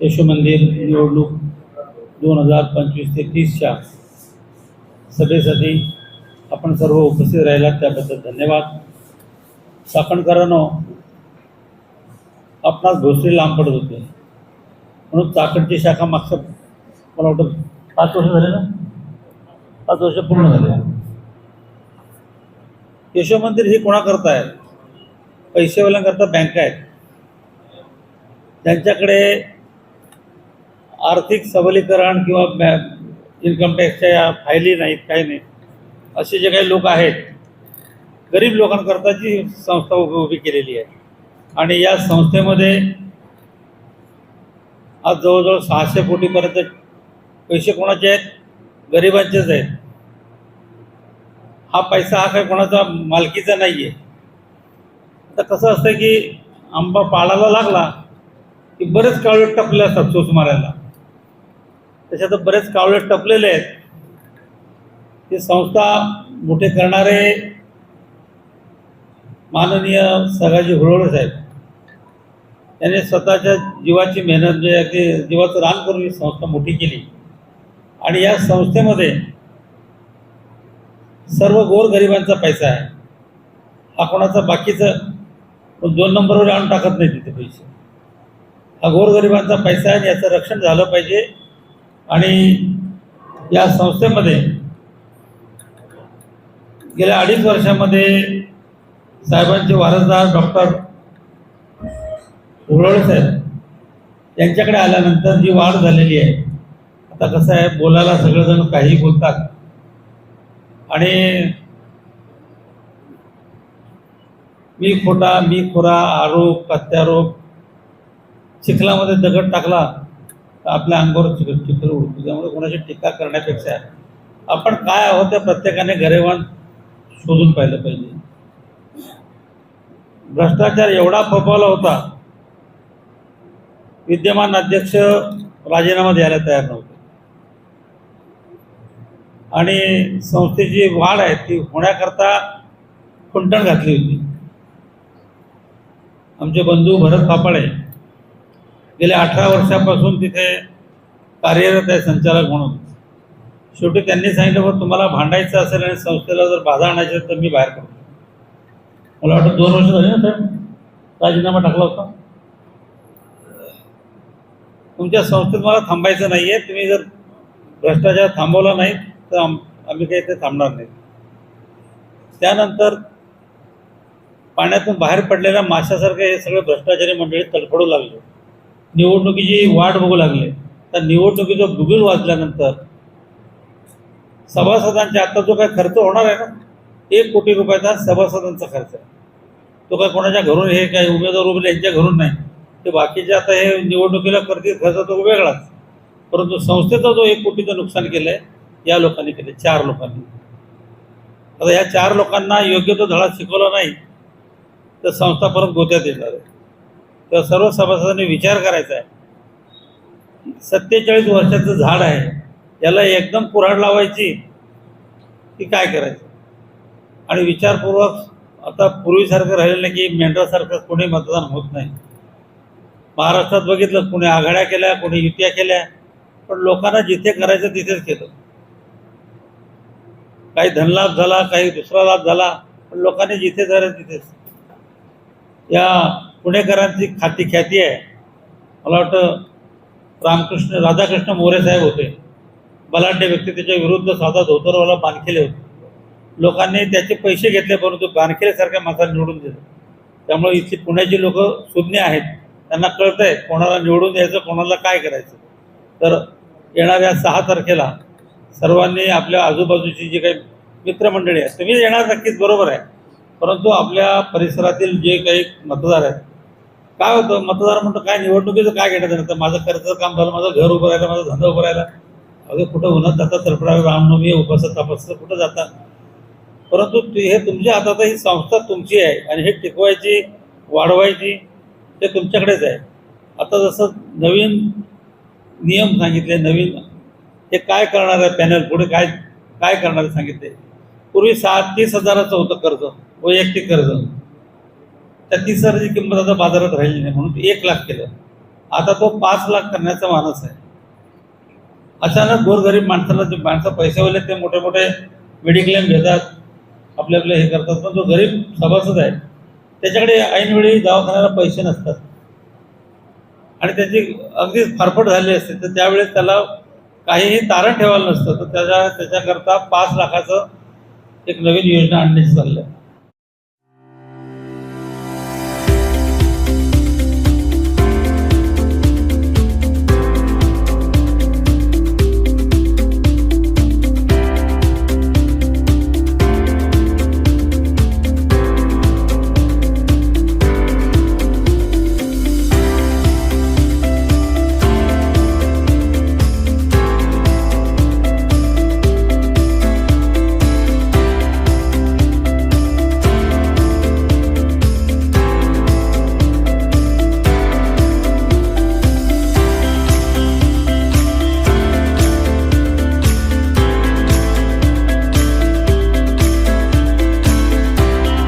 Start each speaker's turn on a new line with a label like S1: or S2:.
S1: यशोमंदिर निवडणूक दोन हजार पंचवीस ते तीसच्या सभेसाठी आपण सर्व उपस्थित राहिलात. त्याबद्दल धन्यवाद. चाकणकरांनो आपणास भोसरी लांब पडत होते. म्हणून चाकणची शाखा मागच्या मला वाटतं पाच वर्ष झाले ना? पाच वर्ष पूर्ण झाले. यशो मंदिर हे कोणाकरता आहे? पैसेवाल्यांकरता बँका आहेत. त्यांच्याकडे आर्थिक सबलीकरण किंवा बॅ इन्कम टॅक्सच्या या फायली नाहीत काही नाही असे जे काही लोक आहेत गरीब लोकांकरता जी संस्था उभी उभी केलेली आहे. आणि या संस्थेमध्ये आज जवळजवळ सहाशे कोटीपर्यंत पैसे कोणाचे आहेत? गरिबांचेच आहेत. हा पैसा हा काही कोणाचा मालकीचा नाही आहे तर कसं असतं की आंबा पाळायला लागला की बरेच कावळे टपले असतात चोच मारायला. त्याच्यात बरेच कावळे टपलेले आहेत. ते संस्था मोठे करणारे माननीय सगाजी हुळवळे साहेब. त्याने स्वतःच्या जीवाची मेहनत म्हणजे अगदी जीवाचं रान करून ही संस्था मोठी केली. आणि या संस्थेमध्ये सर्व गोरगरिबांचा पैसा आहे. हा कोणाचा बाकीचं दोन नंबरवर आणून टाकत नाही तिथे पैसे. हा गोरगरिबांचा पैसा आहे आणि याचं रक्षण झालं पाहिजे. आणि या संस्थेमध्ये गेल्या अडीच वर्षामध्ये साहेबांचे वारसदार डॉक्टर उरळे साहेब यांच्याकडे आल्यानंतर जी वाढ झालेली आहे आता कसं आहे बोलायला सगळेजण काही बोलतात. आणि मी खोटा मी खोरा आरोप प्रत्यारोप चिखलामध्ये दगड टाकला आपल्या अंगावर चिखल चिखल उडतो. त्यामुळे कोणाची टीका करण्यापेक्षा आपण काय आहोत त्या प्रत्येकाने गरेवान शोधून पाहिलं पाहिजे. भ्रष्टाचार एवढा फोफावला होता विद्यमान अध्यक्ष राजीनामा द्यायला तयार नव्हते. आणि संस्थेची वाढ आहे ती होण्याकरता खुंटण घातली होती. आमचे बंधू भरत पापाळे गेल्या अठरा वर्षापासून तिथे कार्यरत आहे संचालक म्हणून. शेवटी त्यांनी सांगितलं बरं तुम्हाला भांडायचं असेल आणि संस्थेला जर बाधा आणायची असेल तर मी बाहेर पडतो. मला वाटतं दोन वर्ष झाले ना साहेब राजीनामा टाकला होता. तुमच्या संस्थेत मला थांबायचं नाही आहे तुम्ही जर भ्रष्टाचार थांबवला नाही तर आम आम्ही काही ते थांबणार नाही. त्यानंतर पाण्यातून बाहेर पडलेल्या माशासारखे हे सगळे भ्रष्टाचारी मंडळी तडफडू लागले. निवडणुकीची वाट बघू लागले. तर निवडणुकीचं बुगुल वाजल्यानंतर सभासदांच्या आता जो काय खर्च होणार आहे ना एक कोटी रुपयाचा सभासदांचा खर्च आहे. तो काय कोणाच्या घरून हे काय उमेदवार उभे यांच्या घरून नाही. ते बाकीचे आता हे निवडणुकीला करतील खर्च तो वेगळाच. परंतु संस्थेचा जो एक कोटीचं नुकसान केलं आहे या लोकांनी केलं चार लोकांनी. आता या चार लोकांना योग्य तो धडा शिकवला नाही तर संस्था परत गोत्यात येणार आहे. तेव्हा सर्व सभासदांनी विचार करायचा आहे. सत्तेचाळीस वर्षाचं झाड आहे. याला एकदम कुऱ्हाड लावायची की काय करायचं? आणि विचारपूर्वक आता पूर्वीसारखं राहिलं नाही की मेंढरासारखं कोणी मतदान होत नाही. महाराष्ट्रात बघितलं कोणी आघाड्या केल्या कोणी युत्या केल्या पण लोकांना जिथे करायचं तिथेच केलं. काही धनलाभ झाला काही दुसरा लाभ झाला पण लोकांनी जिथे करायचं तिथेच. या पुणेकरांची खाती ख्याती आहे. मला वाटतं रामकृष्ण राधाकृष्ण मोरे साहेब होते. बलाढ्य व्यक्ती त्याच्या विरुद्ध साधा धोतरवाला बांधखेले होते. लोकांनी त्याचे पैसे घेतले परंतु बानखेलेसारख्या माणसाला निवडून दिलं. त्यामुळे इथली पुण्याची लोक सुज्ञ आहेत. त्यांना कळतं आहे कोणाला निवडून द्यायचं कोणाला काय करायचं. तर येणाऱ्या सहा तारखेला सर्वांनी आपल्या आजूबाजूची जी काही मित्रमंडळी आहे तुम्ही येणार नक्कीच बरोबर आहे. परंतु आपल्या परिसरातील जे काही मतदार आहेत काय होतं? मतदार म्हणतो काय निवडणुकीचं काय घेण्यात येणार तर माझं खर्चाचं काम झालं माझं घर उभं राहिलं माझा धंदा उभं राहिला. अगदी कुठं उन्हात जातात तरफडा रामनवमी उपास तपास कुठं जातात परंतु ते- हे तुमच्या हातात ही संस्था तुमची आहे आणि हे टिकवायची वाढवायची ते तुमच्याकडेच आहे. आता जसं नवीन नियम सांगितले नवीन हे काय करणार आहे पॅनल? पुढे काय काय करणार आहे सांगितले? पूर्वी सात तीस हजाराचं होतं कर्ज वैयक्तिक कर्ज. त्या तीस किंमत आता बाजारात राहिली नाही म्हणून एक लाख केलं. आता तो पाच लाख करण्याचा मानस आहे. अचानक गोरगरीब माणसाला जे माणसं पैसेवाले ते मोठे मोठे मेडिक्लेम घेतात आपले आपले हे करतात. पण जो गरीब सभासद आहे. त्याच्याकडे ऐनवेळी दवाखान्याला पैसे नसतात. आणि त्याची अगदीच फारफट झाली असते तर त्यावेळेस त्याला काहीही तारण ठेवायला नसतं. तर त्याच्या त्याच्याकरता पाच लाखाचं एक नवीन योजना आणण्याची चाललं आहे.